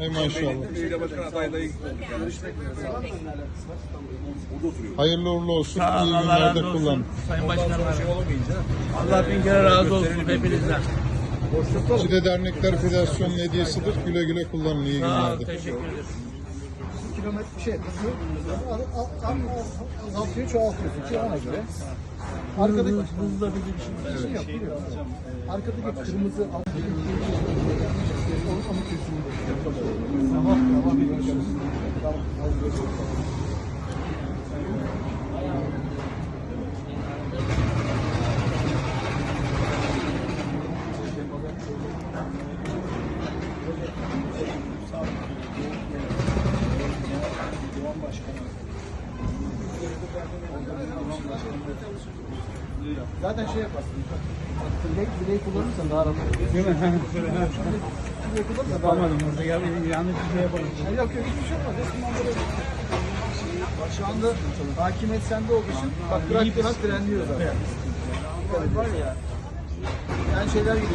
Ey maşallah. Belediye başkan adaylığı görüşmek üzere. Orada oturuyor. Hayırlı uğurlu olsun. Sağ olun, İyi Allah razı olsun. kullanın. Sayın Başkanım. şey Allah bin kere razı olsun hepinizden. Cide Dernekler Federasyonu hediyesidir. Güle güle kullanın. İyi Sağ günlerde. teşekkür ederim. kilometre şey azaltıyor çoğaltıyorsun ki ona göre. Arkadaki Hızla bizim işimiz. şey yok biliyorum. Arkadaki kırmızı Zaten şey yaparsın. Bilek, bileği kullanırsan daha rahat. Değil mi? Yapamadım orada gel yanlış bir şey yapalım. olur. Yok yok hiçbir şey olmaz. Resmen böyle. Şu anda hakimiyet sende olduğu için bak bırak bırak frenliyor zaten. Var ya. Yani şeyler gibi.